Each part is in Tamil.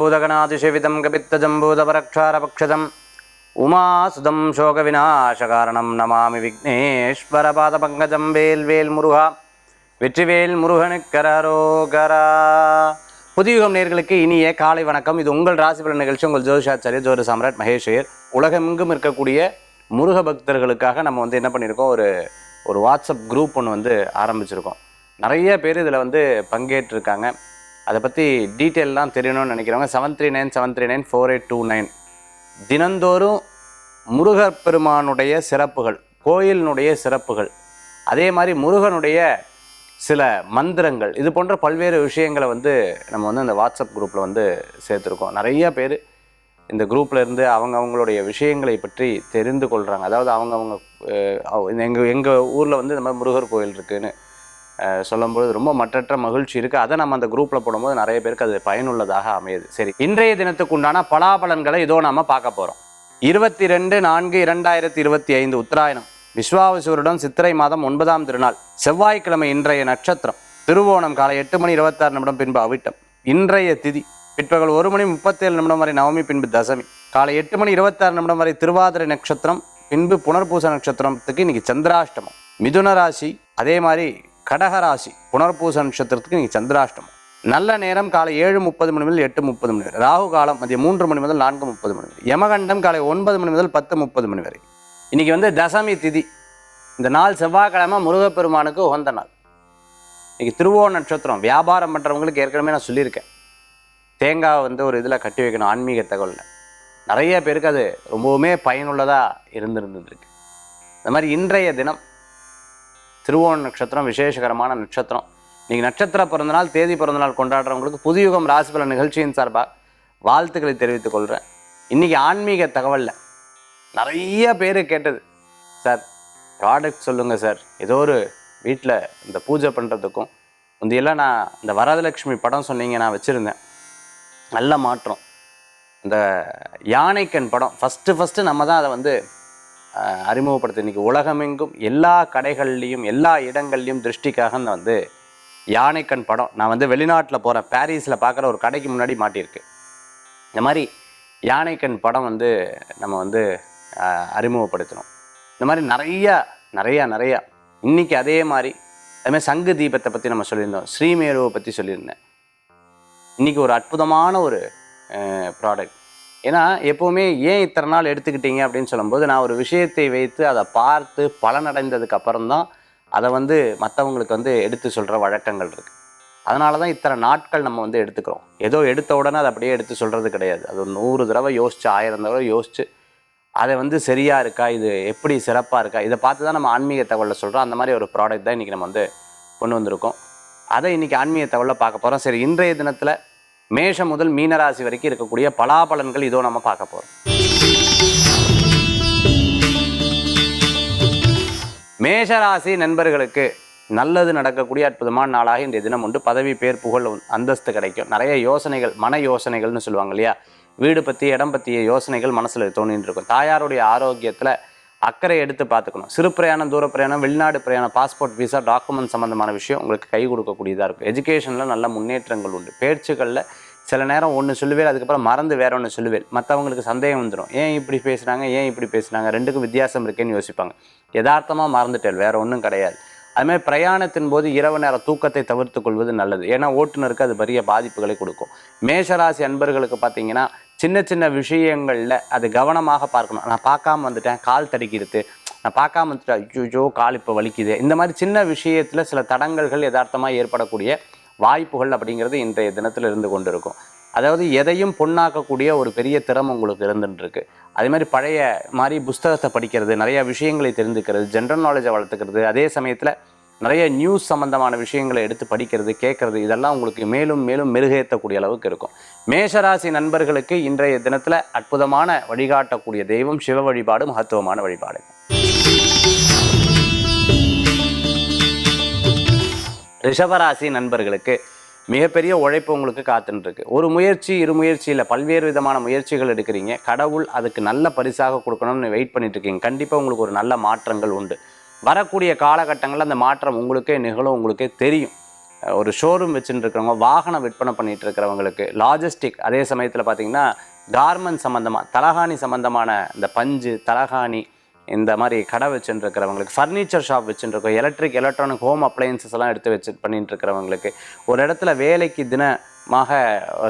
பூதகணாதிசேவிதம் கபித்தஜம்பூதபரக்ஷாரபக்ஷதம் உமாசுதம் சோக விநாசகாரணம் நமாமி விக்னேஸ்வர பாதபங்கஜம் வேல் வேல் முருகா வெற்றிவேல் முருகனுக்கரோகரா புதியுகம் நேர்களுக்கு இனிய காலை வணக்கம். இது உங்கள் ராசிபுர நிகழ்ச்சி. உங்கள் ஜோதிஷாச்சாரிய ஜோதி சாம்ராட் மகேஷ்வர் உலகமெங்கும் இருக்கக்கூடிய முருக பக்தர்களுக்காக நம்ம வந்து என்ன பண்ணியிருக்கோம்? ஒரு ஒரு வாட்ஸ்அப் குரூப் ஒன்று வந்து ஆரம்பிச்சிருக்கோம். நிறைய பேர் இதில் வந்து பங்கேற்றிருக்காங்க. அதை பற்றி டீட்டெயிலெலாம் தெரியணும்னு நினைக்கிறவங்க seven three nine seven three nine four eight two nine தினந்தோறும் முருகர் பெருமானுடைய சிறப்புகள் கோயிலினுடைய சிறப்புகள் அதே மாதிரி முருகனுடைய சில மந்திரங்கள் இது போன்ற பல்வேறு விஷயங்களை வந்து நம்ம வந்து அந்த வாட்ஸ்அப் குரூப்பில் வந்து சேர்த்துருக்கோம். நிறைய பேர் இந்த குரூப்பில் இருந்து அவங்க அவங்களுடைய விஷயங்களை பற்றி தெரிந்து கொள்கிறாங்க அதாவது அவங்க அவங்க எங்கள் எங்கள் ஊரில் வந்து இந்த மாதிரி முருகர் கோயில் இருக்குதுன்னு சொல்லும்போது ரொம்ப மற்றற்ற மகிழ்ச்சி இருக்குது அதை நம்ம அந்த குரூப்பில் போடும்போது நிறைய பேருக்கு அது பயனுள்ளதாக அமையுது. சரி இன்றைய தினத்துக்கு உண்டான பலாபலன்களை இதோ நாம பார்க்க போகிறோம் இருபத்தி ரெண்டு நான்கு இரண்டாயிரத்தி இருபத்தி ஐந்து உத்தராயணம். விஸ்வாவசூருடன் சித்திரை மாதம் ஒன்பதாம் திருநாள். செவ்வாய்க்கிழமை இன்றைய நட்சத்திரம். திருவோணம் காலை எட்டு மணி இருபத்தாறு நிமிடம் பின்பு அவிட்டம். இன்றைய திதி. பிற்பகல் ஒரு மணி முப்பத்தேழு நிமிடம் வரை நவமி பின்பு தசமி. காலை எட்டு மணி இருபத்தாறு நிமிடம் வரை திருவாதிரை நட்சத்திரம். பின்பு புனர்பூச நட்சத்திரத்துக்கு இன்னைக்கு சந்திராஷ்டமம். மிதுன ராசி அதே மாதிரி கடகராசி புனர்பூச நட்சத்திரத்துக்கு நீங்கள் சந்திராஷ்டமம். நல்ல நேரம் காலை ஏழு முப்பது மணி முதல் எட்டு முப்பது மணி வரை. ராகு காலம் மதியம் மூன்று மணி முதல் நான்கு முப்பது மணி வரை. யமகண்டம் காலை ஒன்பது மணி முதல் பத்து முப்பது மணி வரை. இன்றைக்கி வந்து தசமி திதி. இந்த நாள் செவ்வாய்க்கிழமை முருகப்பெருமானுக்கு உகந்த நாள். இன்றைக்கி திருவோண நட்சத்திரம். வியாபாரம் பண்ணுறவங்களுக்கு ஏற்கனவே நான் சொல்லியிருக்கேன். தேங்காய் வந்து ஒரு இதில் கட்டி வைக்கணும் ஆன்மீக தகவலில். நிறைய பேருக்கு அது ரொம்பவுமே பயனுள்ளதாக இருந்திருந்துருக்கு. இந்த மாதிரி இன்றைய தினம் திருவோண நட்சத்திரம் விசேஷகரமான நட்சத்திரம். நீங்கள் நட்சத்திர பிறந்தநாள் தேதி பிறந்தநாள் கொண்டாடுறவங்களுக்கு புதுயுகம் ராசிபல நிகழ்ச்சியின் சார்பாக வாழ்த்துக்களை தெரிவித்துக் கொள்கிறேன் இன்றைக்கி ஆன்மீக தகவலில். நிறைய பேர் கேட்டது. சார் ப்ராடக்ட் சொல்லுங்கள் சார். ஏதோ ஒரு வீட்டில் இந்த பூஜை பண்ணுறதுக்கும் முந்தையெல்லாம் நான் இந்த வரதலட்சுமி படம் சொன்னீங்க நான் வச்சுருந்தேன். நல்ல மாற்றம். இந்த யானைக்கண் படம் ஃபஸ்ட்டு ஃபஸ்ட்டு நம்ம தான் அதை வந்து அறிமுகப்படுத்தி இன்னைக்கு உலகமெங்கும் எல்லா கடைகள்லேயும் எல்லா இடங்கள்லையும் திருஷ்டிக்காக வந்து யானைக்கண் படம் நான் வந்து வெளிநாட்டில் போகிறேன் பாரிஸில் பார்க்குற ஒரு கடைக்கு முன்னாடி மாட்டியிருக்கு. இந்த மாதிரி யானைக்கண் படம் வந்து நம்ம வந்து அறிமுகப்படுத்தணும். இந்த மாதிரி நிறையா நிறையா நிறையா. இன்னைக்கு அதே மாதிரி அதுமாதிரி சங்கு தீபத்தை பற்றி நம்ம சொல்லியிருந்தோம். ஸ்ரீமேருவை பற்றி சொல்லியிருந்தேன். இன்றைக்கி ஒரு அற்புதமான ஒரு ப்ராடக்ட் ஏன்னா எப்போவுமே ஏன் இத்தனை நாள் எடுத்துக்கிட்டீங்க அப்படின்னு சொல்லும்போது நான் ஒரு விஷயத்தை வைத்து அதை பார்த்து பலனடைந்ததுக்கு அப்புறம் தான் அதை வந்து மற்றவங்களுக்கு வந்து எடுத்து சொல்கிற வழக்கங்கள் இருக்குது அதனால தான் இத்தனை நாட்கள் நம்ம வந்து எடுத்துக்கிறோம். ஏதோ எடுத்த உடனே அதை அப்படியே எடுத்து சொல்கிறது கிடையாது. அது ஒரு நூறு தடவை யோசிச்சு ஆயிரம் தடவை யோசிச்சு அதை வந்து சரியாக இருக்கா? இது எப்படி சிறப்பாக இருக்கா? இதை பார்த்து தான் நம்ம ஆன்மீக தகவலில் சொல்கிறோம் அந்த மாதிரி ஒரு ப்ராடக்ட் தான் இன்றைக்கி நம்ம வந்து கொண்டு வந்திருக்கோம். அதை இன்றைக்கி ஆன்மீக தகவலில் பார்க்க போகிறோம் சரி இன்றைய தினத்தில் மேஷம் முதல் மீனராசி வரைக்கும் இருக்கக்கூடிய பலாபலன்கள் இதோ நம்ம பார்க்க போகிறோம் மேஷராசி நண்பர்களுக்கு நல்லது நடக்கக்கூடிய அற்புதமான நாளாக இந்த தினம் உண்டு. பதவி பேர் புகழ் அந்தஸ்து கிடைக்கும். நிறைய யோசனைகள் மன யோசனைகள்னு சொல்லுவாங்க இல்லையா? வீடு பற்றி இடம் பற்றிய யோசனைகள் மனசில் தோணின்னு இருக்கும். தாயாருடைய ஆரோக்கியத்தில் அக்கறை எடுத்து பார்த்துக்கணும். சிறு பிரயாணம் தூர பிரயாணம் வெளிநாடு பிரயாணம் பாஸ்போர்ட் விசா டாக்குமெண்ட் சம்மந்தமான விஷயம் உங்களுக்கு கை கொடுக்கக்கூடியதாக இருக்கும். எஜுகேஷனில் நல்ல முன்னேற்றங்கள் உண்டு. பேச்சுக்களில் சில நேரம் ஒன்று சொல்லுவேன் அதுக்கப்புறம் மறந்து வேற ஒன்று சொல்லுவேன் மற்றவங்களுக்கு சந்தேகம் வந்துடும் ஏன் இப்படி பேசுகிறாங்க ஏன் இப்படி பேசுகிறாங்க ரெண்டுக்கும் வித்தியாசம் இருக்கேன்னு யோசிப்பாங்க. யதார்த்தமாக மறந்துட்டேன் வேறு ஒன்றும் கிடையாது. அதுமாதிரி பிரயாணத்தின் போது இரவு நேர தூக்கத்தை தவிர்த்து கொள்வது நல்லது. ஏன்னா ஓட்டுநருக்கு அது பெரிய பாதிப்புகளை கொடுக்கும். மேஷராசி அன்பர்களுக்கு பார்த்தீங்கன்னா சின்ன சின்ன விஷயங்களில் அது கவனமாக பார்க்கணும். நான் பார்க்காம வந்துட்டேன் கால் தடிக்கிறது நான் பார்க்காம வந்துட்டேன் ஐயோ கால் இப்போ வலிக்குது. இந்த மாதிரி சின்ன விஷயத்தில் சில தடங்கல்கள் யதார்த்தமாக ஏற்படக்கூடிய வாய்ப்புகள் அப்படிங்கிறது இன்றைய தினத்தில் இருந்து கொண்டு இருக்கும் அதாவது எதையும் பொண்ணாக்கக்கூடிய ஒரு பெரிய திறமை உங்களுக்கு இருந்துட்டுருக்கு அதே மாதிரி பழைய மாதிரி புஸ்தகத்தை படிக்கிறது நிறையா விஷயங்களை தெரிஞ்சுக்கிறது ஜென்ரல் நாலேஜை வளர்த்துக்கிறது அதே சமயத்தில் நிறைய நியூஸ் சம்பந்தமான விஷயங்களை எடுத்து படிக்கிறது கேட்கறது இதெல்லாம் உங்களுக்கு மேலும் மேலும் மெருகேற்றக்கூடிய அளவுக்கு இருக்கும். மேஷராசி நண்பர்களுக்கு இன்றைய தினத்தில் அற்புதமான வழிகாட்டக்கூடிய தெய்வம் சிவ வழிபாடு மகத்துவமான வழிபாடு. ரிஷபராசி நண்பர்களுக்கு மிகப்பெரிய உழைப்பு உங்களுக்கு காத்துன்னுருக்கு ஒரு முயற்சி இரு முயற்சியில் பல்வேறு விதமான முயற்சிகள் எடுக்கிறீங்க. கடவுள் அதுக்கு நல்ல பரிசாக கொடுக்கணும்னு வெயிட் பண்ணிட்டு இருக்கீங்க. கண்டிப்பாக உங்களுக்கு ஒரு நல்ல மாற்றங்கள் உண்டு. வரக்கூடிய காலகட்டங்களில் அந்த மாற்றம் உங்களுக்கே நிகழும் உங்களுக்கே தெரியும். ஒரு ஷோரூம் வச்சுட்டு இருக்கிறவங்க வாகனம் விற்பனை பண்ணிட்டு இருக்கிறவங்களுக்கு லாஜிஸ்டிக் அதே சமயத்தில் பார்த்தீங்கன்னா கார்மெண்ட் சம்மந்தமாக தலகாணி சம்மந்தமான இந்த பஞ்சு தலகாணி இந்த மாதிரி கடை வச்சுட்டு இருக்கிறவங்களுக்கு ஃபர்னிச்சர் ஷாப் வச்சுட்டு இருக்கோம் எலக்ட்ரிக் எலக்ட்ரானிக் ஹோம் அப்ளையன்சஸ் எல்லாம் எடுத்து வச்சு பண்ணிட்டு இருக்கிறவங்களுக்கு ஒரு இடத்துல வேலைக்கு தினமாக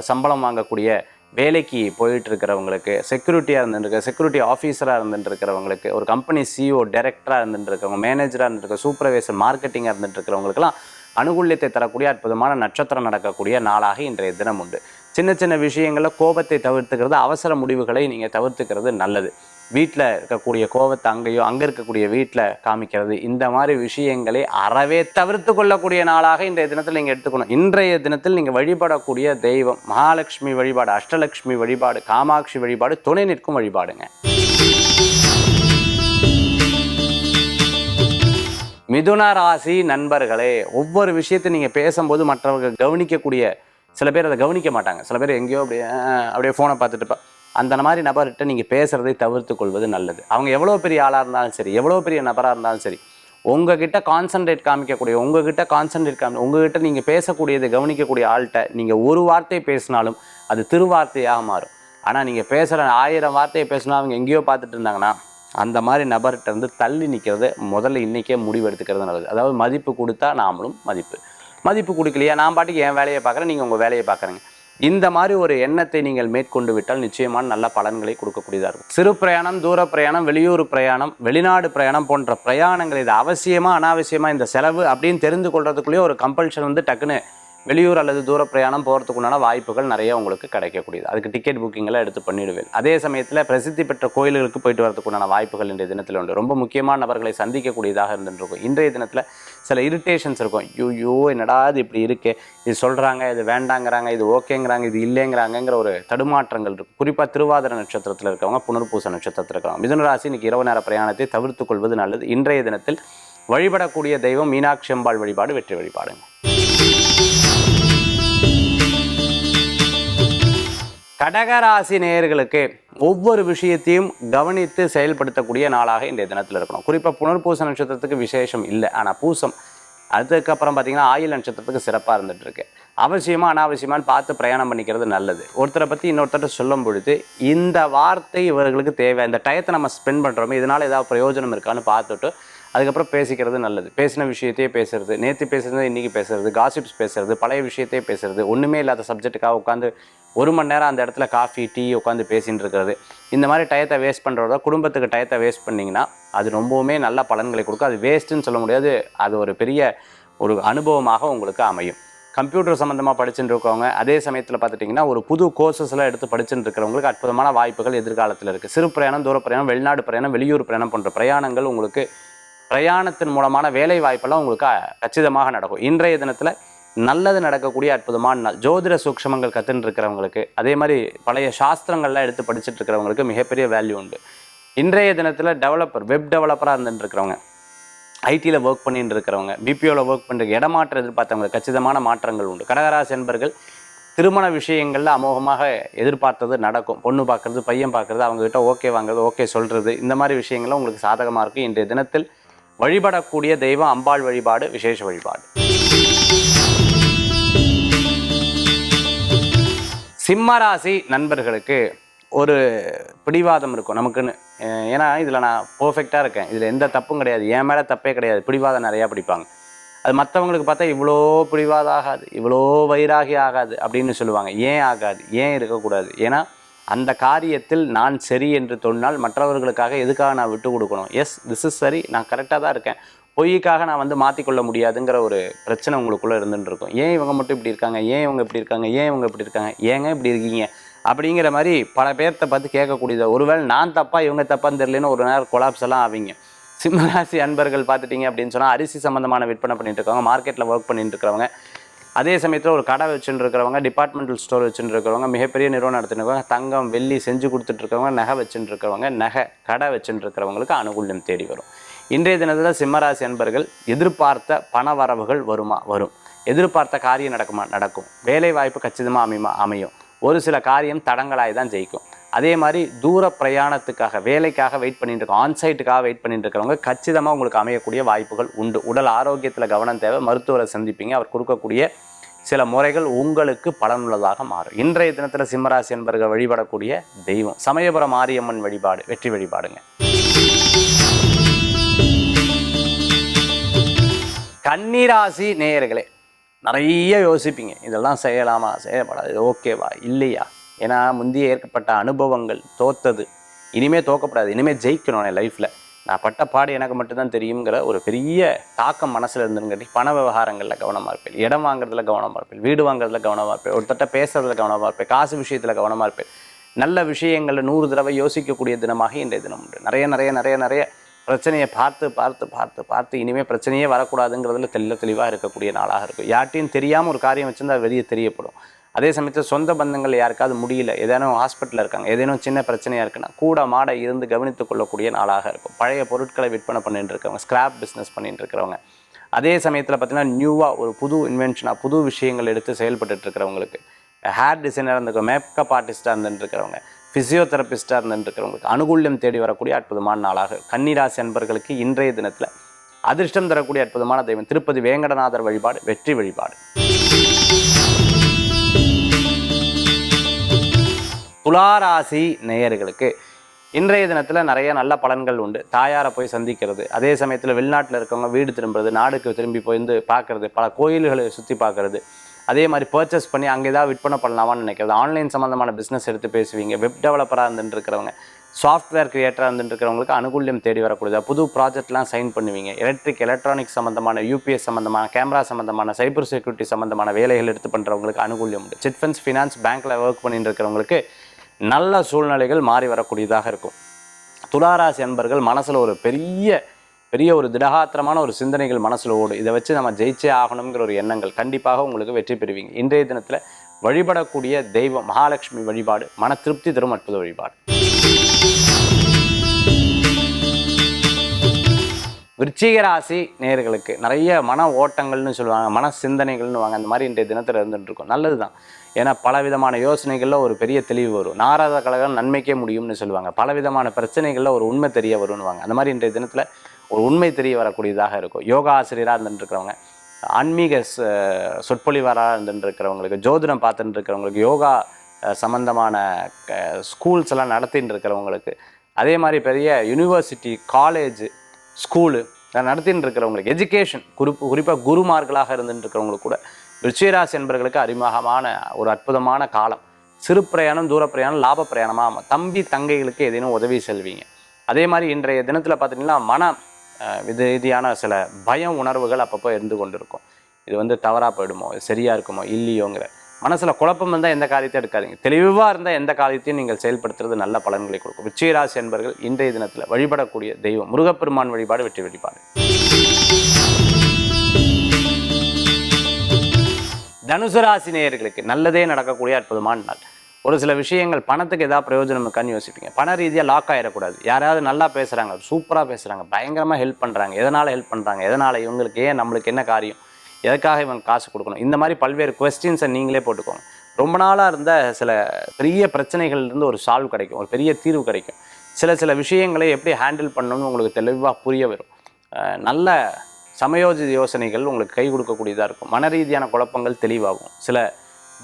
சம்பளம் வாங்கக்கூடிய வேலைக்கு போயிட்டு இருக்கிறவங்களுக்கு செக்யூரிட்டியாக இருந்துட்டு செக்யூரிட்டி ஆஃபீஸராக இருந்துட்டு இருக்கிறவங்களுக்கு ஒரு கம்பெனி சிஓ டைரக்டராக இருந்துட்டு மேனேஜராக இருந்துட்டு சூப்பர்வைசர் மார்க்கெட்டிங்காக இருந்துட்டு இருக்கிறவங்களுக்குலாம் அனுகூல்யத்தை தரக்கூடிய அற்புதமான நட்சத்திரம் நடக்கக்கூடிய நாளாக இன்றைய தினம் உண்டு. சின்ன சின்ன விஷயங்களில் கோபத்தை தவிர்த்துக்கிறது அவசர முடிவுகளை நீங்கள் தவிர்த்துக்கிறது நல்லது. வீட்டில் இருக்கக்கூடிய கோபத்தை அங்கேயோ அங்கே இருக்கக்கூடிய வீட்டில் காமிக்கிறது இந்த மாதிரி விஷயங்களை அறவே தவிர்த்து கொள்ளக்கூடிய நாளாக இன்றைய தினத்தில் நீங்கள் எடுத்துக்கணும். இன்றைய தினத்தில் நீங்கள் வழிபடக்கூடிய தெய்வம் மகாலட்சுமி வழிபாடு அஷ்டலட்சுமி வழிபாடு காமாட்சி வழிபாடு துணை நிற்கும் வழிபாடுங்க. மிதுன ராசி நண்பர்களே ஒவ்வொரு விஷயத்தை நீங்கள் பேசும்போது மற்றவர்கள் கவனிக்கக்கூடிய சில பேர் அதை கவனிக்க மாட்டாங்க. சில பேர் எங்கேயோ அப்படியே அப்படியே ஃபோனை பார்த்துட்டுப்பா அந்த மாதிரி நபர்கிட்ட நீங்கள் பேசுகிறதை தவிர்த்து கொள்வது நல்லது. அவங்க எவ்வளோ பெரிய ஆளாக இருந்தாலும் சரி எவ்வளோ பெரிய நபராக இருந்தாலும் சரி உங்ககிட்ட கான்சன்ட்ரேட் காமிக்கக்கூடிய உங்ககிட்ட கான்சன்ட்ரேட் காமி உங்ககிட்ட நீங்கள் பேசக்கூடியதை கவனிக்கக்கூடிய ஆள்கிட்ட நீங்கள் ஒரு வார்த்தை பேசினாலும் அது திருவார்த்தையாக மாறும். ஆனால் நீங்கள் பேசுகிற ஆயிரம் வார்த்தையை பேசினா அவங்க எங்கேயோ பார்த்துட்டு இருந்தாங்கன்னா அந்த மாதிரி நபர்கிட்ட இருந்து தள்ளி நிற்கிறது முதல்ல இன்றைக்கே முடிவெடுத்துக்கிறது நல்லது. அதாவது மதிப்பு கொடுத்தா நாமளும் மதிப்பு. மதிப்பு கொடுக்கலையா? நான் பாட்டுக்கு என் வேலையை பார்க்குறேன் நீங்கள் உங்கள் வேலையை பார்க்குறீங்க. இந்த மாதிரி ஒரு எண்ணத்தை நீங்கள் மேற்கொண்டு விட்டால் நிச்சயமான நல்ல பலன்களை கொடுக்கக்கூடியதாக இருக்கும். சிறு பிரயாணம் தூர பிரயாணம் வெளியூர் பிரயாணம் வெளிநாடு பிரயாணம் போன்ற பிரயாணங்கள் இது அவசியமாக அனாவசியமாக இந்த செலவு அப்படின்னு தெரிந்து கொள்றதுக்குள்ளேயே ஒரு கம்பல்ஷன் வந்து டக்குன்னு வெளியூர் அல்லது தூர பிரயாணம் போகிறதுக்குண்டான வாய்ப்புகள் நிறைய உங்களுக்கு கிடைக்கக்கூடியது. அதுக்கு டிக்கெட் புக்கிங்கெல்லாம் எடுத்து பண்ணிவிடுவேன் அதே சமயத்தில் பிரசித்தி பெற்ற கோயில்களுக்கு போயிட்டு வரதுக்குண்டான வாய்ப்புகள் இன்றைய தினத்தில் உண்டு. ரொம்ப முக்கியமான நபர்களை சந்திக்கக்கூடியதாக இருந்துருக்கும். இன்றைய தினத்தில் சில இரிட்டேஷன்ஸ் இருக்கும். ஐயோ என்னடா இது இப்படி இருக்கே? இது சொல்கிறாங்க இது வேண்டாங்கிறாங்க இது ஓகேங்கிறாங்க இது இல்லைங்கிறாங்கங்கிற ஒரு தடுமாற்றங்கள் இருக்கும். குறிப்பாக திருவாதிர நட்சத்திரத்தில் இருக்கிறவங்க புனர்பூச நட்சத்திரத்தில் இருக்கிறவங்க மிதுன இன்றைக்கி இரவு நேர பிரயாணத்தை தவிர்த்து கொள்வது நல்லது. இன்றைய தினத்தில் வழிபடக்கூடிய தெய்வம் மீனாட்சி அம்பாள் வழிபாடு வெற்றி வழிபாடுங்க. கடகராசி நேயர்களுக்கு ஒவ்வொரு விஷயத்தையும் கவனித்து செயல்படுத்தக்கூடிய நாளாக இன்றைய தினத்தில் இருக்கணும். குறிப்பாக புனர்பூச நட்சத்திரத்துக்கு விசேஷம் இல்லை. ஆனால் பூசம். அதுக்கப்புறம் பார்த்தீங்கன்னா ஆயுள் நட்சத்திரத்துக்கு சிறப்பாக இருந்துட்டு இருக்கு அவசியமா அனாவசியமான்னு பார்த்து பிரயாணம் பண்ணிக்கிறது நல்லது. ஒருத்தரை பற்றி இன்னொருத்தர் சொல்லும் பொழுது இந்த வார்த்தை இவர்களுக்கு தேவை. இந்த டயத்தை நம்ம ஸ்பெண்ட் பண்ணுறோமே இதனால் ஏதாவது பிரயோஜனம் இருக்கான்னு பார்த்துட்டு அதுக்கப்புறம் பேசிக்கிறது நல்லது. பேசின விஷயத்தையே பேசுறது நேற்று பேசுறது இன்றைக்கி பேசுறது காசிப்ஸ் பேசுறது பழைய விஷயத்தையே பேசுறது ஒன்றுமே இல்லாத சப்ஜெக்ட்டுக்காக உட்காந்து ஒரு மணி நேரம் அந்த இடத்துல காஃபி டீ உட்காந்து பேசின்னு இருக்கிறது. இந்த மாதிரி டயத்தை வேஸ்ட் பண்ணுறத குடும்பத்துக்கு டயத்தை வேஸ்ட் பண்ணிங்கன்னா அது ரொம்பவுமே நல்ல பலன்களை கொடுக்கும். அது வேஸ்ட்டுன்னு சொல்ல முடியாது. அது ஒரு பெரிய ஒரு அனுபவமாக உங்களுக்கு அமையும். கம்ப்யூட்டர் சம்மந்தமாக படிச்சுட்டு இருக்கவங்க அதே சமயத்தில் பார்த்துட்டிங்கன்னா ஒரு புது கோர்சஸ்லாம் எடுத்து படிச்சுட்டு இருக்கிறவங்களுக்கு அற்புதமான வாய்ப்புகள் எதிர்காலத்தில் இருக்குது சிறு பிரயாணம் தூர பிரயாணம் வெளிநாடு பிரயாணம் வெளியூர் பிரயாணம் போன்ற பிரயாணங்கள் உங்களுக்கு பிரயாணத்தின் மூலமான வேலை வாய்ப்பெல்லாம் உங்களுக்கு கச்சிதமாக நடக்கும். இன்றைய தினத்தில் நல்லது நடக்கக்கூடிய அற்புதமான நாள் ஜோதிட சூக்ஷமங்கள் கற்றுன்னு இருக்கிறவங்களுக்கு அதே மாதிரி பழைய சாஸ்திரங்கள்லாம் எடுத்து படிச்சுட்டு இருக்கிறவங்களுக்கு மிகப்பெரிய வேல்யூ உண்டு. இன்றைய தினத்தில் டெவலப்பர் வெப் டெவலப்பராக இருந்துட்டு இருக்கிறவங்க ஐடியில் ஒர்க் பண்ணிட்டு இருக்கிறவங்க பிபிஓவில் ஒர்க் பண்ணுற இடமாற்றம் எதிர்பார்த்தவங்க கச்சிதமான மாற்றங்கள் உண்டு. கடகராசி என்பர்கள் திருமண விஷயங்களில் அமோகமாக எதிர்பார்த்தது நடக்கும். பொண்ணு பார்க்குறது பையன் பார்க்குறது அவங்ககிட்ட ஓகே வாங்குறது ஓகே சொல்கிறது இந்த மாதிரி விஷயங்கள்லாம் உங்களுக்கு சாதகமாக இருக்கும் இன்றைய தினத்தில் வழிபடக்கூடிய தெய்வம் அம்பாள் வழிபாடு விசேஷ வழிபாடு. சிம்மராசி நண்பர்களுக்கு ஒரு பிடிவாதம் இருக்கும். நமக்குன்னு ஏன்னா இதில் நான் பர்ஃபெக்டாக இருக்கேன். இதில் எந்த தப்பும் கிடையாது. என் மேலே தப்பே கிடையாது. பிடிவாதம் நிறையா பிடிப்பாங்க. அது மற்றவங்களுக்கு பார்த்தா இவ்வளோ பிடிவாதம் ஆகாது. இவ்வளோ வைராகி ஆகாது அப்படின்னு சொல்லுவாங்க. ஏன் ஆகாது? ஏன் இருக்கக்கூடாது? ஏன்னா அந்த காரியத்தில் நான் சரி என்று சொன்னால் மற்றவர்களுக்காக எதுக்காக நான் விட்டு கொடுக்கணும்? எஸ் திஸ் இஸ் சரி. நான் கரெக்டாக தான் இருக்கேன். பொய்க்காக நான் வந்து மாற்றிக்கொள்ள முடியாதுங்கிற ஒரு பிரச்சனை உங்களுக்குள்ளே இருந்துட்டு இருக்கும் ஏன் இவங்க மட்டும் இப்படி இருக்காங்க? ஏன் இவங்க இப்படி இருக்காங்க? ஏன் இவங்க இப்படி இருக்காங்க? ஏங்க இப்படி இருக்கீங்க? அப்படிங்கிற மாதிரி பல பேர்த்த பார்த்து கேட்கக்கூடியது. ஒருவேளை நான் தப்பாக இவங்க தப்பான்னு தெரியலன்னு ஒரு நேரம் கொலாப்ஸ் எல்லாம் ஆவீங்க. சிம்மராசி அன்பர்கள் பார்த்துட்டீங்க அப்படின்னு சொன்னால் அரிசி சம்மந்தமான விற்பனை பண்ணிட்டு இருக்காங்க மார்க்கெட்டில் ஒர்க் பண்ணிட்டு இருக்கிறவங்க அதே சமயத்தில் ஒரு கடை வச்சுட்டு இருக்கிறவங்க டிபார்ட்மெண்டல் ஸ்டோர் வச்சுட்டு இருக்கிறவங்க மிகப்பெரிய நிறுவனம் நடத்தினவங்க தங்கம் வெள்ளி செஞ்சு கொடுத்துட்டு இருக்கிறவங்க நகை வச்சுட்டு இருக்கிறவங்க நகை கடை வச்சுட்டு இருக்கிறவங்களுக்கு அனுகூல்யம் தேடி வரும். இன்றைய தினத்தில் சிம்மராசி அன்பர்கள் எதிர்பார்த்த பண வரவுகள் வருமா? வரும். எதிர்பார்த்த காரியம் நடக்குமா? நடக்கும். வேலை வாய்ப்பு கச்சிதமாக அமையுமா? அமையும். ஒரு சில காரியம் தடங்களாய் தான் ஜெயிக்கும். அதே மாதிரி தூர பிரயாணத்துக்காக வேலைக்காக வெயிட் பண்ணிட்டு இருக்கோம் ஆன்சைட்டுக்காக வெயிட் பண்ணிட்டு இருக்கிறவங்க கச்சிதமாக உங்களுக்கு அமையக்கூடிய வாய்ப்புகள் உண்டு. உடல் ஆரோக்கியத்தில் கவனம் தேவை மருத்துவரை சந்திப்பீங்க. அவர் கொடுக்கக்கூடிய சில முறைகள் உங்களுக்கு பலனுள்ளதாக மாறும். இன்றைய தினத்தில் சிம்மராசி என்பர்கள் வழிபடக்கூடிய தெய்வம் சமயபுரம் மாரியம்மன் வழிபாடு வெற்றி வழிபாடுங்க. கன்னிராசி நேயர்களே நிறைய யோசிப்பீங்க. இதெல்லாம் செய்யலாமா செய்யப்படாது ஓகேவா இல்லையா? ஏன்னா முந்தைய ஏற்கப்பட்ட அனுபவங்கள் தோத்தது. இனிமே தோக்கப்படாது. இனிமே ஜெயிக்கணும் என் லைஃப்பில் நான் பட்ட பாடு எனக்கு மட்டும்தான் தெரியுங்கிற ஒரு பெரிய தாக்கம் மனசில் இருந்துங்காட்டி பண விவகாரங்களில் கவனமாக இருப்பேன். இடம் வாங்குறதுல கவனமாக இருப்பேன். வீடு வாங்குறதுல கவனமாக இருப்பேன். ஒருத்தட்ட பேசுறதுல கவனமாக இருப்பேன். காசு விஷயத்தில் கவனமாக இருப்பேன். நல்ல விஷயங்களில் நூறு தடவை யோசிக்கக்கூடிய தினமாக இன்றைய தினம் உண்டு. நிறைய நிறைய நிறைய நிறைய பிரச்சனையை பார்த்து பார்த்து பார்த்து பார்த்து இனிமேல் பிரச்சனையே வரக்கூடாதுங்கிறதுல தெல்ல தெளிவாக இருக்கக்கூடிய நாளாக இருக்கும். யார்ட்டையும் தெரியாமல் ஒரு காரியம் வச்சுருந்தால் வெளியே தெரியப்படும். அதே சமயத்தில் சொந்த பந்தங்கள் யாருக்காவது முடியல ஏதேனும் ஹாஸ்பிட்டலில் இருக்காங்க ஏதேனும் சின்ன பிரச்சனையாக இருக்குன்னா கூட மாட இருந்து கவனித்துக் கொள்ளக்கூடிய நாளாக இருக்கும். பழைய பொருட்களை விற்பனை பண்ணிட்டு இருக்கிறவங்க ஸ்கிராப் பிஸ்னஸ் பண்ணிட்டு இருக்கிறவங்க. அதே சமயத்தில் பார்த்தீங்கன்னா நியூவாக ஒரு புது இன்வென்ஷனாக புது விஷயங்கள் எடுத்து செயல்பட்டுட்டு இருக்கிறவங்களுக்கு ஹேர் டிசைனராக இருந்துக்க மேக்கப் ஆர்டிஸ்டாக இருந்துட்டு இருக்கிறவங்க ஃபிசியோதெரபிஸ்டாக இருந்துட்டு இருக்கிறவங்களுக்கு அனுகூல்யம் தேடி வரக்கூடிய அற்புதமான நாளாக கன்னிராசி அன்பர்களுக்கு இன்றைய தினத்தில் அதிர்ஷ்டம் தரக்கூடிய அற்புதமான தெய்வம் திருப்பதி வேங்கடநாதர் வழிபாடு வெற்றி வழிபாடு. துளாராசி நேயர்களுக்கு இன்றைய தினத்தில் நிறைய நல்ல பலன்கள் உண்டு. தாயாரை போய் சந்திக்கிறது அதே சமயத்தில் வெளிநாட்டில் இருக்கவங்க வீடு திரும்புறது நாடுக்கு திரும்பி போய் வந்து பார்க்குறது பல கோயில்களை சுற்றி பார்க்குறது அதே மாதிரி பர்ச்சேஸ் பண்ணி அங்கே ஏதாவது விற்பனை பண்ணலாமான்னு நினைக்கிறது ஆன்லைன் சம்மந்தமான பிஸ்னஸ் எடுத்து பேசுவீங்க வெப் டெவலப்பராக இருந்துட்டு இருக்கிறவங்க சாஃப்ட்வேர் கிரியேட்டராக இருந்துட்டு இருக்கிறவங்களுக்கு அனுகூல்யம் தேடி வரக்கூடியது புது ப்ராஜெக்ட்லாம் சைன் பண்ணுவீங்க எலக்ட்ரிக் எலக்ட்ரானிக்ஸ் சம்மந்தமான யூபிஎஸ் சம்மந்தமான கேமரா சம்மந்தமான சைபர் செக்யூரிட்டி சம்மந்தமான வேலைகள் எடுத்து பண்ணுறவங்களுக்கு அனுகூல்யம் உண்டு. சிட் ஃபண்ட்ஸ் ஃபினான்ஸ் பேங்க்கில் ஒர்க் பண்ணிட்டு இருக்கிறவங்களுக்கு நல்ல சூழ்நிலைகள் மாறி வரக்கூடியதாக இருக்கும். துளாராசி அன்பர்கள் மனசில் ஒரு பெரிய பெரிய ஒரு திடகாத்திரமான ஒரு சிந்தனைகள் மனசில் ஓடும். இதை வச்சு நம்ம ஜெயிச்சே ஆகணுங்கிற ஒரு எண்ணங்கள் கண்டிப்பாக உங்களுக்கு வெற்றி பெறுவீங்க. இன்றைய தினத்தில் வழிபடக்கூடிய தெய்வம் மகாலட்சுமி வழிபாடு மன திருப்தி தரும் அற்புத வழிபாடு. விருச்சிக ராசி நிறைய மன ஓட்டங்கள்னு சொல்லுவாங்க மன சிந்தனைகள்னு வாங்க அந்த மாதிரி இன்றைய தினத்தில் இருந்துட்டு இருக்கும் நல்லது தான் ஏன்னா பலவிதமான யோசனைகளில் ஒரு பெரிய தெளிவு வரும். நாராத கழகம் நன்மைக்கே முடியும்னு சொல்லுவாங்க. பலவிதமான பிரச்சனைகளில் ஒரு உண்மை தெரிய வரும்னுவாங்க. அந்த மாதிரி இன்றைய தினத்தில் ஒரு உண்மை தெரிய வரக்கூடியதாக இருக்கும். யோகா ஆசிரியராக இருந்துட்டுருக்கிறவங்க ஆன்மீக சொற்பொழிவராக சொற்பொழிவாராக ஜோதிடம் பார்த்துட்டு இருக்கிறவங்களுக்கு யோகா சம்மந்தமான ஸ்கூல்ஸ் எல்லாம் நடத்திட்டு இருக்கிறவங்களுக்கு அதே மாதிரி பெரிய யூனிவர்சிட்டி காலேஜ் ஸ்கூலு. நடத்தின்னு இருக்கிறவங்களுக்கு எஜுகேஷன் குறிப்பு குறிப்பாக குருமார்களாக இருந்துட்டு இருக்கிறவங்களுக்கு கூட ரிச்சிராசி என்பவர்களுக்கு அறிமுகமான ஒரு அற்புதமான காலம். சிறு பிரயாணம் தூர பிரயாணம் லாப பிரயாணமாக ஆமாம் தம்பி தங்கைகளுக்கு ஏதேனும் உதவி செல்வீங்க. அதே மாதிரி இன்றைய தினத்தில் பார்த்தீங்கன்னா மன இது ரீதியான சில பயம் உணர்வுகள் அப்பப்போ இருந்து கொண்டு இருக்கும் இது வந்து தவறாக போயிடுமோ? சரியாக இருக்குமோ? இல்லையோங்கிற மனசில் குழப்பம் இருந்தால் எந்த காரியத்தையும் எடுக்காதீங்க. தெளிவாக இருந்தால் எந்த காரியத்தையும் நீங்கள் செயல்படுத்துறது நல்ல பலன்களை கொடுக்கும். விருச்சிகராசி என்பர்கள் இன்றைய தினத்தில் வழிபடக்கூடிய தெய்வம் முருகப்பெருமான் வழிபாடு வெற்றி வழிபாடு தனுசு ராசி நேயர்களுக்கு நல்லதே நடக்கக்கூடிய அற்புதமான நாள். ஒரு சில விஷயங்கள் பணத்துக்கு ஏதாவது பிரயோஜனம் இருக்கான்னு யோசிப்பீங்க. பண ரீதியாக லாக் ஆகிடக்கூடாது யாராவது நல்லா பேசுகிறாங்க சூப்பராக பேசுகிறாங்க பயங்கரமாக ஹெல்ப் பண்ணுறாங்க எதனால் ஹெல்ப் பண்ணுறாங்க எதனால் இவங்களுக்கு ஏன் நம்மளுக்கு என்ன காரியம்? எதுக்காக இவன் காசு கொடுக்கணும்? இந்த மாதிரி பல்வேறு கொஸ்டின்ஸை நீங்களே போட்டுக்கோங்க. ரொம்ப நாளாக இருந்த சில பெரிய பிரச்சனைகள்லேருந்து ஒரு சால்வ் கிடைக்கும். ஒரு பெரிய தீர்வு கிடைக்கும். சில சில விஷயங்களை எப்படி ஹேண்டில் பண்ணணும்னு உங்களுக்கு தெளிவாக புரிய வரும். நல்ல சமயோஜித யோசனைகள் உங்களுக்கு கை கொடுக்கக்கூடியதாக இருக்கும். மன ரீதியான குழப்பங்கள் தெளிவாகும். சில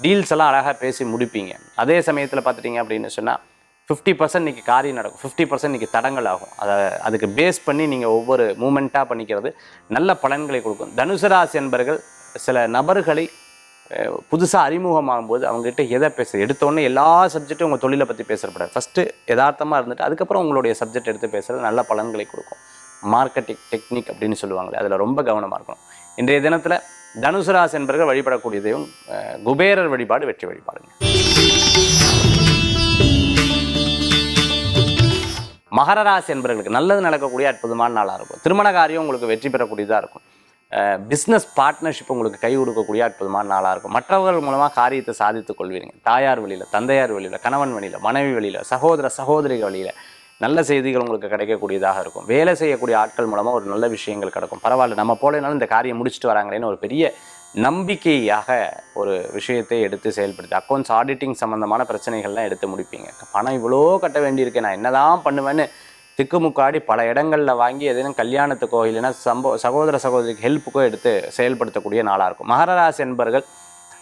டீல்ஸ் எல்லாம் அழகாக பேசி முடிப்பீங்க. அதே சமயத்தில் பார்த்துட்டிங்க அப்படின்னு சொன்னால் ஃபிஃப்டி பர்சன்ட் இன்றைக்கி காரியம் நடக்கும். ஃபிஃப்டி பர்சன்ட் இன்றைக்கி தடங்கள் ஆகும். அதை அதுக்கு பேஸ் பண்ணி நீங்கள் ஒவ்வொரு மூமெண்ட்டாக பண்ணிக்கிறது நல்ல பலன்களை கொடுக்கும். தனுசு ராசி என்பர்கள் சில நபர்களை புதுசாக அறிமுகமாகும்போது அவங்ககிட்ட எதை பேச எடுத்தோடனே எல்லா சப்ஜெக்ட்டும் உங்கள் தொழிலை பற்றி பேசப்படாது ஃபஸ்ட்டு யதார்த்தமாக இருந்துட்டு அதுக்கப்புறம் உங்களுடைய சப்ஜெக்ட் எடுத்து பேசுகிறது நல்ல பலன்களை கொடுக்கும். மார்க்கெட்டிங் டெக்னிக் அப்படின்னு சொல்லுவாங்களே அதில் ரொம்ப கவனமாக இருக்கணும். இன்றைய தினத்தில் தனுசு ராசி என்பர்கள் வழிபடக்கூடிய தெய்வம் குபேரர் வழிபாடு வெற்றி வழிபாடுங்க. மகர ராசி என்பவர்களுக்கு நல்லது நடக்கக்கூடிய அற்புதமான நாளாக இருக்கும். திருமண காரியம் உங்களுக்கு வெற்றி பெறக்கூடியதாக இருக்கும். பிஸ்னஸ் பார்ட்னர்ஷிப் உங்களுக்கு கை கொடுக்கக்கூடிய அற்புதமான நாளாக இருக்கும். மற்றவர்கள் மூலமாக காரியத்தை சாதித்துக் கொள்வீங்க. தாயார் வழியில் தந்தையார் வழியில் கணவன் வழியில் மனைவி வழியில் சகோதர சகோதரிகள் வழியில் நல்ல செய்திகள் உங்களுக்கு கிடைக்கக்கூடியதாக இருக்கும். வேலை செய்யக்கூடிய ஆட்கள் மூலமாக ஒரு நல்ல விஷயங்கள் கிடைக்கும். பரவாயில்ல நம்ம போலனாலும் இந்த காரியம் முடிச்சுட்டு வராங்களேன்னு ஒரு பெரிய நம்பிக்கையாக ஒரு விஷயத்தை எடுத்து செயல்படுத்தி. அக்கௌண்ட்ஸ் ஆடிட்டிங் சம்மந்தமான பிரச்சனைகள்லாம் எடுத்து முடிப்பீங்க. பணம் இவ்வளோ கட்ட வேண்டியிருக்கு. நான் என்னதான் பண்ணுவேன்னு திக்குமுக்காடி பல இடங்களில் வாங்கி எதேனும் கல்யாணத்துக்கோ இல்லைன்னா சம்பவ சகோதர சகோதரிக்கு ஹெல்ப்புக்கோ எடுத்து செயல்படுத்தக்கூடிய நாளாக இருக்கும். மகராசி என்பர்கள்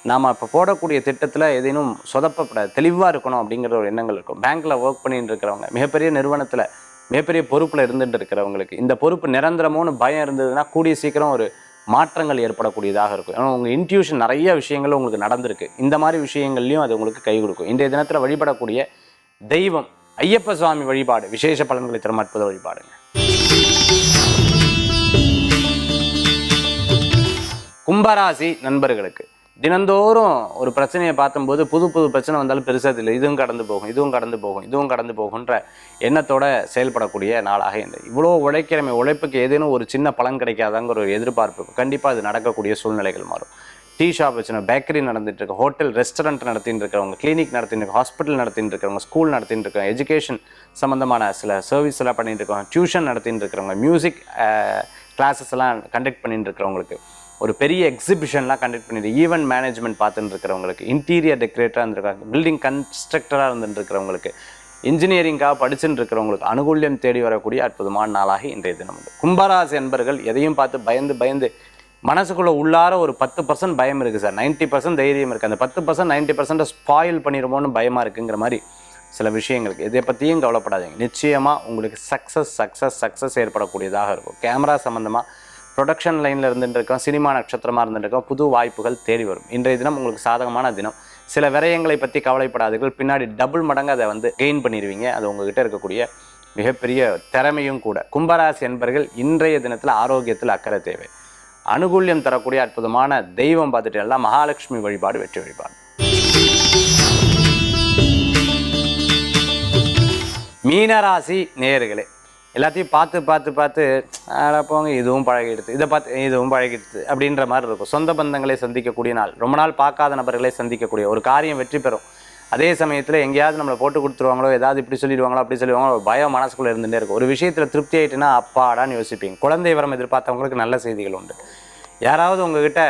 நாம் இப்போ போடக்கூடிய திட்டத்தில் எதேனும் சொதப்பப்படாது தெளிவாக இருக்கணும் அப்படிங்கிற ஒரு எண்ணங்கள் இருக்கும். பேங்க்கில் ஒர்க் பண்ணிட்டு இருக்கிறவங்க மிகப்பெரிய நிறுவனத்தில் மிகப்பெரிய பொறுப்பில் இருந்துட்டு இருக்கிறவங்களுக்கு இந்த பொறுப்பு நிரந்தரமோன்னு பயம் இருந்ததுன்னா கூடிய சீக்கிரம் ஒரு மாற்றங்கள் ஏற்படக்கூடியதாக இருக்கும். ஏன்னா உங்கள் இன்ட்யூஷன் நிறைய விஷயங்கள் உங்களுக்கு நடந்திருக்கு. இந்த மாதிரி விஷயங்கள்லையும் அது உங்களுக்கு கை கொடுக்கும். இன்றைய தினத்தில் வழிபடக்கூடிய தெய்வம் ஐயப்ப சுவாமி வழிபாடு விசேஷ பலன்களை தரும் அற்புத வழிபாடுங்க. கும்பராசி நண்பர்களுக்கு தினந்தோறும் ஒரு பிரச்சனையை பார்த்தும்போது புது புது பிரச்சனை வந்தாலும் பெருசாக இல்லை. இதுவும் கடந்து போகும் இதுவும் கடந்து போகும் இதுவும் கடந்து போகுன்ற எண்ணத்தோட செயல்படக்கூடிய நாளாக இந்த இவ்வளோ உழைக்கிறமே உழைப்புக்கு ஏதேனும் ஒரு சின்ன பலன் கிடைக்காதாங்கிற ஒரு எதிர்பார்ப்பு கண்டிப்பாக அது நடக்கக்கூடிய சூழ்நிலைகள் மாறும். டீ ஷாப் வச்சுனா பேக்கரி நடந்துட்டு இருக்கு ஹோட்டல் ரெஸ்டாரண்ட் நடத்திட்டு இருக்கிறவங்க கிளினிக் நடத்திட்டு இருக்க ஹாஸ்பிட்டல் நடத்திட்டு இருக்கிறவங்க ஸ்கூல் நடத்திட்டு இருக்காங்க எஜுகேஷன் சம்மந்தமான சில சர்வீஸ் எல்லாம் பண்ணிட்டு இருக்காங்க டியூஷன் நடத்திட்டு இருக்கிறவங்க மியூசிக் கிளாஸஸ் எல்லாம் கண்டக்ட் பண்ணிட்டு இருக்கிறவங்களுக்கு. ஒரு பெரிய எக்ஸிபிஷன்லாம் கண்டக்ட் பண்ணிட்டு ஈவெண்ட் மேனேஜ்மெண்ட் பார்த்துட்டு இருக்கிறவங்களுக்கு இன்டீரியர் டெக்கரேட்டராக இருந்திருக்காங்க பில்டிங் கன்ஸ்ட்ரக்டராக இருந்துட்டு இருக்கிறவங்களுக்கு இன்ஜினியரிங்காக படிச்சுட்டு இருக்கிறவங்களுக்கு அனுகூல்யம் தேடி வரக்கூடிய அற்புதமான நாளாக இன்றைய தினம் உண்டு. கும்பராசி என்பர்கள் எதையும் பார்த்து பயந்து பயந்து மனசுக்குள்ளே உள்ளார ஒரு பத்து பர்சன்ட் பயம் இருக்குது சார். 90% பர்சன்ட் தைரியம் இருக்குது அந்த பத்து பர்சன்ட் நைன்ட்டி பர்சன்ட்டை ஸ்பாயில் பண்ணிடுமோன்னு பயமாக இருக்குங்கிற மாதிரி சில விஷயங்களுக்கு இதை பற்றியும் கவலைப்படாதீங்க. நிச்சயமாக உங்களுக்கு சக்ஸஸ் சக்ஸஸ் சக்ஸஸ் ஏற்படக்கூடியதாக இருக்கும். கேமரா சம்மந்தமாக ப்ரொடக்ஷன் லைனில் இருந்துட்டு இருக்கோம் சினிமா நட்சத்திரமாக இருந்துட்டு இருக்கோம் புது வாய்ப்புகள் தேடி வரும். இன்றைய தினம் உங்களுக்கு சாதகமான தினம். சில விரயங்களை பற்றி கவலைப்படாதீர்கள். பின்னாடி டபுள் மடங்கு அதை வந்து கெயின் பண்ணிடுவீங்க அது உங்ககிட்ட இருக்கக்கூடிய மிகப்பெரிய திறமையும் கூட. கும்பராசி என்பர்கள் இன்றைய தினத்தில் ஆரோக்கியத்தில் அக்கறை தேவை. அனுகூல்யம் தரக்கூடிய அற்புதமான தெய்வம் பார்த்துட்டீங்கன்னா மகாலட்சுமி வழிபாடு வெற்றி வழிபாடு. மீனராசி நேயர்களே எல்லாத்தையும் பார்த்து பார்த்து பார்த்து போங்க இதுவும் பழகிடுது. இதை பார்த்து இதுவும் பழகிடுது. அப்படின்ற மாதிரி இருக்கும். சொந்த பந்தங்களை சந்திக்கக்கூடிய நாள். ரொம்ப நாள் பார்க்காத நபர்களை சந்திக்கக்கூடிய ஒரு காரியம் வெற்றி பெறும். அதே சமயத்தில் எங்கேயாவது நம்மளை போட்டு கொடுத்துருவாங்களோ ஏதாவது இப்படி சொல்லிடுவாங்களோ அப்படி சொல்லிடுவாங்களோ ஒரு பயம் மனசுக்குள்ளே இருந்துகிட்டே இருக்கும். ஒரு விஷயத்தில் திருப்தி ஆகிட்டுனா அப்பாடான்னு யோசிப்பீங்க. குழந்தை வரம் எதிர்பார்த்தவங்களுக்கு நல்ல செய்திகள் உண்டு. யாராவது உங்ககிட்ட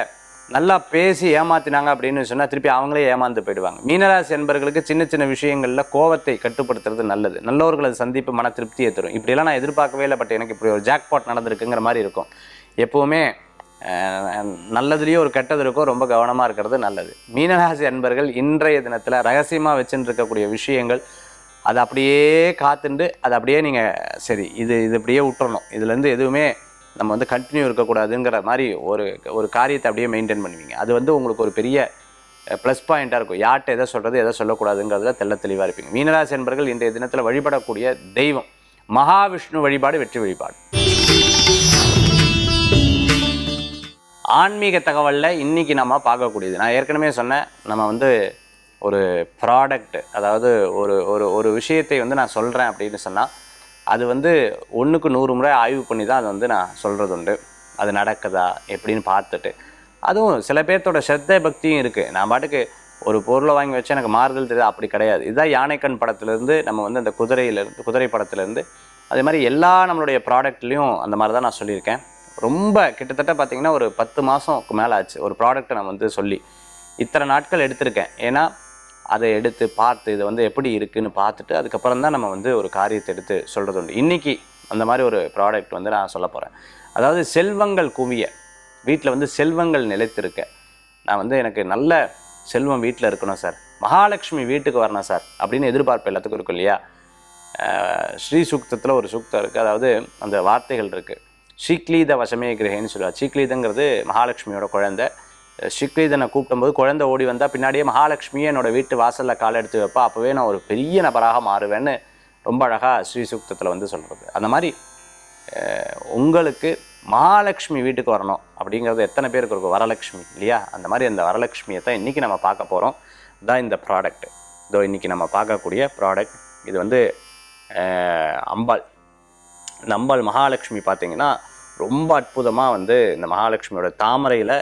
நல்லா பேசி ஏமாத்தினாங்க அப்படின்னு சொன்னால் திருப்பி அவங்களே ஏமாந்து போயிடுவாங்க. மீனராசி என்பர்களுக்கு சின்ன சின்ன விஷயங்களில் கோவத்தை கட்டுப்படுத்துறது நல்லது. நல்லவர்களை சந்திப்பு மன திருப்தியை தரும். இப்படிலாம் நான் எதிர்பார்க்கவே இல்லை பட் எனக்கு இப்படி ஒரு ஜாக்பாட் நடந்திருக்குங்கிற மாதிரி இருக்கும். எப்போவுமே நல்லதுலேயோ நல்லதுலேயும் ஒரு கெட்டது இருக்கும் ரொம்ப கவனமாக இருக்கிறது நல்லது. மீனராசி அன்பர்கள் இன்றைய தினத்தில் ரகசியமாக வச்சுட்டு இருக்கக்கூடிய விஷயங்கள் அதை அப்படியே காத்துண்டு அதை அப்படியே நீங்கள் சரி இது இது அப்படியே விட்டுறணும் இதுலேருந்து எதுவுமே நம்ம வந்து கண்டினியூ இருக்கக்கூடாதுங்கிற மாதிரி ஒரு ஒரு காரியத்தை அப்படியே மெயின்டைன் பண்ணுவீங்க. அது வந்து உங்களுக்கு ஒரு பெரிய ப்ளஸ் பாயிண்ட்டாக இருக்கும். யார்கிட்ட எதை சொல்கிறது எதை சொல்லக்கூடாதுங்கிறதுல தெள்ள தெளிவாக இருப்பீங்க. மீனராசி என்பர்கள் இன்றைய தினத்தில் வழிபடக்கூடிய தெய்வம் மகாவிஷ்ணு வழிபாடு வெற்றி வழிபாடு. ஆன்மீக தகவலில் இன்றைக்கி நம்ம பார்க்கக்கூடியது. நான் ஏற்கனவே சொன்னேன் நம்ம வந்து ஒரு ப்ராடக்ட் அதாவது ஒரு ஒரு ஒரு விஷயத்தை வந்து நான் சொல்கிறேன் அப்படின்னு சொன்னால் அது வந்து ஒன்றுக்கு நூறு முறை ஆய்வு பண்ணி தான் அது வந்து நான் சொல்கிறது உண்டு. அது நடக்குதா? எப்படின்னு பார்த்துட்டு. அதுவும் சில பேர்த்தோட ஸ்ரத்தை பக்தியும் இருக்குது நான் பாட்டுக்கு ஒரு பொருளை வாங்கி வச்சு எனக்கு மாறுதல் தெரியாது? அப்படி கிடையாது. இதுதான் யானைக்கண் படத்துலேருந்து நம்ம வந்து அந்த குதிரையிலேருந்து குதிரை படத்துலேருந்து. அதே மாதிரி எல்லா நம்மளுடைய ப்ராடக்ட்லேயும் அந்த மாதிரி தான் நான் சொல்லியிருக்கேன். ரொம்ப கிட்டத்தட்ட பார்த்தீங்கன்னா ஒரு பத்து மாதம்க்கு மேலே ஆச்சு. ஒரு ப்ராடக்ட்டை நான் வந்து சொல்லி இத்தனை நாட்கள் எடுத்திருக்கேன். ஏன்னா அதை எடுத்து பார்த்து இது வந்து எப்படி இருக்குதுன்னு பார்த்துட்டு அதுக்கப்புறம் தான் நம்ம வந்து ஒரு காரியத்தை எடுத்து சொல்கிறது உண்டு. இன்றைக்கி அந்த மாதிரி ஒரு ப்ராடக்ட் வந்து நான் சொல்ல போகிறேன் அதாவது செல்வங்கள் குவிய. வீட்டில் வந்து செல்வங்கள் நிலைத்திருக்க. நான் வந்து எனக்கு நல்ல செல்வம் வீட்டில் இருக்கணும் சார். மகாலட்சுமி வீட்டுக்கு வரணும் சார் அப்படின்னு எதிர்பார்ப்பு எல்லாத்துக்கும் இருக்கும் இல்லையா? ஸ்ரீ சூக்தத்தில் ஒரு சூக்தம் இருக்குது அதாவது அந்த வார்த்தைகள் இருக்குது ஸ்ரீக்லீத வசமே கிரகேன்னு சொல்லுவாள் ஸ்ரீக்லீதங்கிறது மகாலட்சுமியோட குழந்தை. ஸ்ரீக்லீதனை கூப்பிடும்போது குழந்தை ஓடி வந்தால் பின்னாடியே மகாலட்சுமியே என்னோட வீட்டு வாசலில் கால் எடுத்து வைப்பா. அப்போவே நான் ஒரு பெரிய நபராக மாறுவேன்னு ரொம்ப அழகாக ஸ்ரீ சூக்தத்தில் வந்து சொல்கிறது அந்த மாதிரி உங்களுக்கு மகாலட்சுமி வீட்டுக்கு வரணும் அப்படிங்கிறது எத்தனை பேருக்கு இருக்கும்? வரலட்சுமி இல்லையா? அந்த மாதிரி அந்த வரலட்சுமியை தான் இன்றைக்கி நம்ம பார்க்க போகிறோம் தான் இந்த ப்ராடக்ட் இதோ இன்றைக்கி நம்ம பார்க்கக்கூடிய ப்ராடக்ட் இது வந்து அம்பாள். இந்த அம்பாள் மகாலட்சுமி பார்த்திங்கன்னா ரொம்ப அற்புதமாக வந்து இந்த மகாலட்சுமியோட தாமரையில்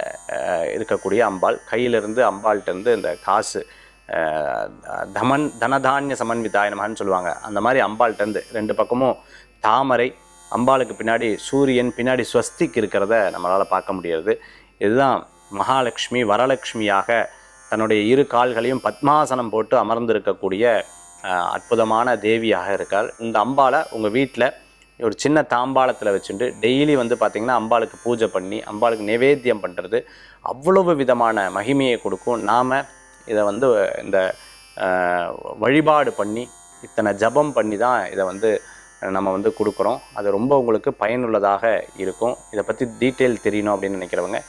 இருக்கக்கூடிய அம்பாள். கையிலிருந்து அம்பாள்கிட்டருந்து இந்த காசு தமன் தனதானிய சமன்விதாய நமன்னு சொல்லுவாங்க. அந்த மாதிரி அம்பாள்கிட்டருந்து ரெண்டு பக்கமும் தாமரை அம்பாளுக்கு பின்னாடி சூரியன் பின்னாடி ஸ்வஸ்திக்கு இருக்கிறத நம்மளால் பார்க்க முடியாது இதுதான் மகாலட்சுமி வரலட்சுமியாக தன்னுடைய இரு கால்களையும் பத்மாசனம் போட்டு அமர்ந்திருக்கக்கூடிய அற்புதமான தேவியாக இருக்காள். இந்த அம்பாளை உங்கள் வீட்டில் ஒரு சின்ன தாம்பாளத்தில் வச்சுட்டு டெய்லி வந்து பார்த்திங்கன்னா அம்பாளுக்கு பூஜை பண்ணி அம்பாளுக்கு நிவேத்தியம் பண்ணுறது அவ்வளவு விதமான மகிமையை கொடுக்கும். நாம் இதை வந்து இந்த வழிபாடு பண்ணி இத்தனை ஜபம் பண்ணி தான் இதை வந்து நம்ம வந்து கொடுக்குறோம். அது ரொம்ப உங்களுக்கு பயனுள்ளதாக இருக்கும். இதை பற்றி டீட்டெயில் தெரியணும் அப்படின்னு நினைக்கிறவங்க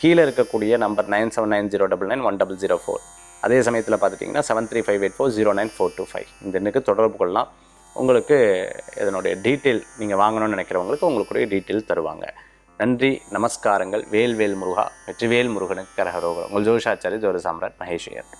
கீழே இருக்கக்கூடிய number nine seven nine zero double nine one double zero four. அதே சமயத்தில் பார்த்துட்டிங்கன்னா seven three five eight four zero nine four two five. இந்த எண்ணுக்கு தொடர்பு கொள்ளலாம். உங்களுக்கு இதனுடைய டீட்டெயில் நீங்கள் வாங்கணும்னு நினைக்கிறவங்களுக்கு உங்களுக்குடைய டீட்டெயில் தருவாங்க நன்றி நமஸ்காரங்கள் வேல்வேல் முருகா வெற்றிவேல் முருகனுக்கு கரகரோகரம் உங்கள் ஜோஷாச்சாரி ஜோர சாம்ராட் மகேஷ்வர்